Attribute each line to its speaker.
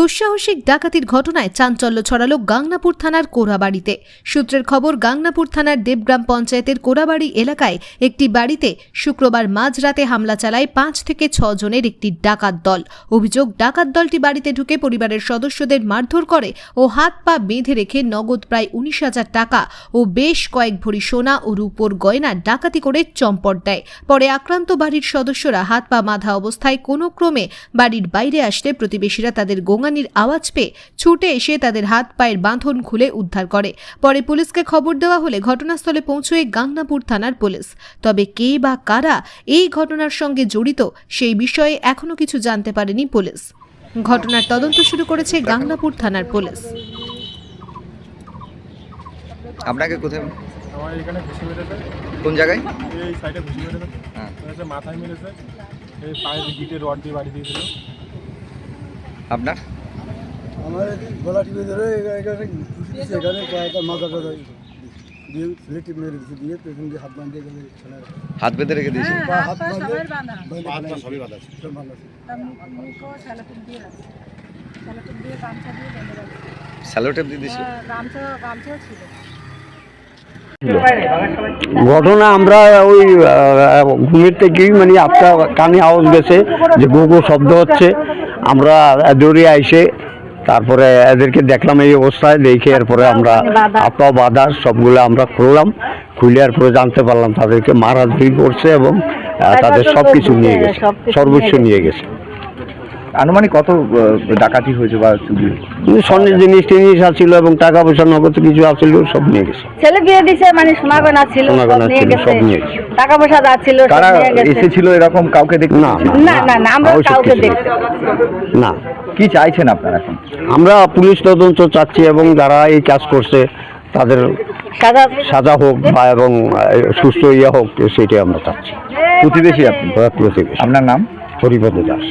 Speaker 1: দুঃসাহসিক ডাকাতির ঘটনায় চাঞ্চল্য ছড়ালো গাংনাপুর থানার কোরাবাড়িতে। সূত্রের খবর, গাংনাপুর থানার দেবগ্রাম পঞ্চায়েতের কোরাবাড়ি এলাকায় একটি বাড়িতে শুক্রবার মাঝরাতে হামলা চালায় পাঁচ থেকে ছ জনের একটি ডাকাত দল। অভিযোগ, ডাকাত দলটি বাড়িতে ঢুকে পরিবারের সদস্যদের মারধর করে ও হাত পা বেঁধে রেখে নগদ প্রায় উনিশ হাজার টাকা ও বেশ কয়েক ভরি সোনা ও রূপোর গয়না ডাকাতি করে চম্পট দেয়। পরে আক্রান্ত বাড়ির সদস্যরা হাত পা বাঁধা অবস্থায় কোনো ক্রমে বাড়ির বাইরে আসলে প্রতিবেশীরা তাদের গোঙানির আওয়াজ পেয়ে ছুটে এসে তাদের হাত পায়ের বাঁধন খুলে উদ্ধার করে। পরে পুলিশকে খবর দেওয়া হলে ঘটনাস্থলে পৌঁছয় গাংনাপুর থানার পুলিশ। তবে কে বা কারা এই ঘটনার সঙ্গে জড়িত সেই বিষয়ে এখনও কিছু জানতে পারেনি পুলিশ। ঘটনার তদন্ত শুরু করেছে গাংনাপুর থানার পুলিশ।
Speaker 2: আপনাকে কোথায়?
Speaker 3: আমার এখানে ঘুষি মেরেছে
Speaker 2: কোন জায়গায়?
Speaker 3: এই সাইডে ঘুষি মেরেছে
Speaker 2: হ্যাঁ।
Speaker 3: মাথায় মেরেছে। এই পায়ে গিটে রড দিয়ে বাড়ি দিয়েছিল।
Speaker 2: আপনার?
Speaker 4: আমার গলা টিপে ধরে এখানে কয়েকটা মাথা টাথা দিয়ে ছেলে টিপে মেরে দিয়ে পেছন দিয়ে হাত বাঁধিয়ে গেলে
Speaker 2: হাত বেঁধে রেখে দিয়েছে?
Speaker 4: হাত
Speaker 5: বাঁধা
Speaker 4: সবই বাঁধা সব বাঁধা
Speaker 5: স্যালোটেপ দিয়ে হ্যাঁ, গামছাও ছিল।
Speaker 6: ঘটনা আমরা ওই ঘুমের থেকেই মানে আপনার কানে আওয়াজ গেছে যে গো গো শব্দ হচ্ছে। আমরা দৌড়ে আইসে তারপরে এদেরকে দেখলাম এই অবস্থায় দেখে এরপরে আমরা আপা বাধা সবগুলো আমরা খুললাম। খুলে এরপরে জানতে পারলাম তাদেরকে মারাধরি করছে এবং তাদের সব কিছু নিয়ে গেছে সর্বোচ্চ নিয়ে গেছে।
Speaker 2: আনুমানিক কত ডাকাতি হয়েছে বা চুরি
Speaker 6: কিন্তু স্বর্ণের জিনিস টিনিস আছিল এবং টাকা পয়সা নগদ কিছু আছিল সব নিয়ে গেছে।
Speaker 7: ছেলে বিয়ে দিছে মানে সোনা গয়না ছিল সব নিয়ে গেছে
Speaker 6: সব নিয়ে গেছে।
Speaker 7: টাকা পয়সা যা ছিল সব নিয়ে গেছে।
Speaker 2: এসেছিল এরকম কাউকে দেখতে?
Speaker 6: না
Speaker 7: না না না আমরা
Speaker 6: কাউকে
Speaker 7: দেখতে
Speaker 6: না।
Speaker 2: কি চাইছেন আপনারা এখন?
Speaker 6: আমরা পুলিশ তদন্ত চাচ্ছি এবং যারা এই কাজ করছে তাদের সাজা। হোক বা এবং সুস্থ ইয়ে হোক সেটাই আমরা চাচ্ছি।
Speaker 2: প্রতিবেশী আপনি?
Speaker 6: প্রতিবেশী।
Speaker 2: আপনার নাম?
Speaker 6: হরিপদ দাস।